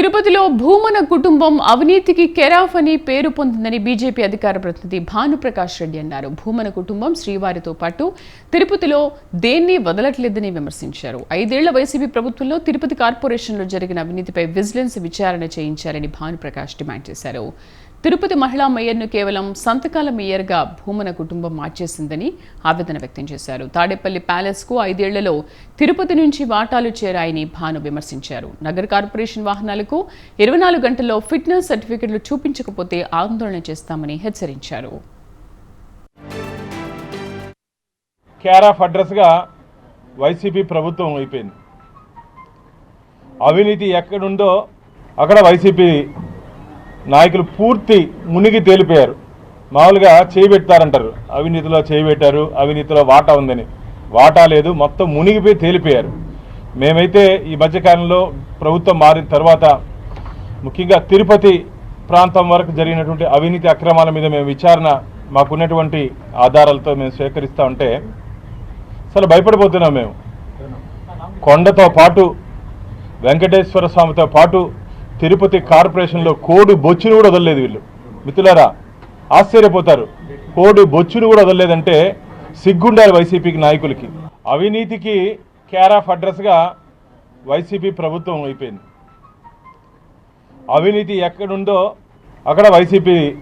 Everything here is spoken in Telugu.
తిరుపతిలో భూమన కుటుంబం అవినీతికి కెరాఫ్ అని పేరు పొందిందని బీజేపీ అధికార ప్రతినిధి భానుప్రకాష్ రెడ్డి అన్నారు. భూమన కుటుంబం శ్రీవారితో పాటు తిరుపతిలో దేన్ని వదలట్లేదని విమర్శించారు. ఐదేళ్ళ వైసీపీ ప్రభుత్వంలో తిరుపతి కార్పొరేషన్లో జరిగిన అవినీతిపై విజిలెన్స్ విచారణ చేయించాలని భానుప్రకాష్ డిమాండ్ చేశారు. తిరుపతి మహిళా మేయర్ను కేవలం సంతకాల మేయర్గా భూమన కుటుంబం మార్చేసిందని ఆవేదన వ్యక్తం చేశారు. తాడేపల్లి ప్యాలెస్కు ఐదేళ్ళలో తిరుపతి నుంచి వాటాలు చేరాయని భాను విమర్శించారు. నగర కార్పొరేషన్ వాహనాలకు ఇరవై నాలుగు గంటల్లో ఫిట్నెస్ సర్టిఫికెట్లు చూపించకపోతే ఆందోళన చేస్తామని హెచ్చరించారు. కేర్ ఆఫ్ అడ్రస్గా వైసీపీ ప్రభుత్వం అయిపోయింది. అవినీతి ఎక్కడుందో అక్కడ వైసీపీ నాయకులు పూర్తి మునిగి తేలిపోయారు. మామూలుగా చేయబెడతారంటారు అవినీతిలో చేయబెట్టారు అవినీతిలో వాటా ఉందని. వాటా లేదు మొత్తం మునిగిపోయి తేలిపోయారు. మేమైతే ఈ మధ్యకాలంలో ప్రభుత్వం మారిన తర్వాత ముఖ్యంగా తిరుపతి ప్రాంతం వరకు జరిగినటువంటి అవినీతి అక్రమాల మీద మేము విచారణ మాకున్నటువంటి ఆధారాలతో మేము స్వీకరిస్తూ ఉంటే అసలు భయపడిపోతున్నాం మేము. కొండతో పాటు వెంకటేశ్వర స్వామితో పాటు తిరుపతి కార్పొరేషన్లో కోడి బొచ్చును కూడా వదలలేదు వీళ్ళు. మిత్రులారా ఆశ్చర్యపోతారు. కోడి బొచ్చును కూడా వదలలేదంటే సిగ్గుండాలి వైసీపీకి నాయకులకి. అవినీతికి కేర్ ఆఫ్ అడ్రస్గా వైసీపీ ప్రభుత్వం అయిపోయింది. అవినీతి ఎక్కడుందో అక్కడ వైసీపీ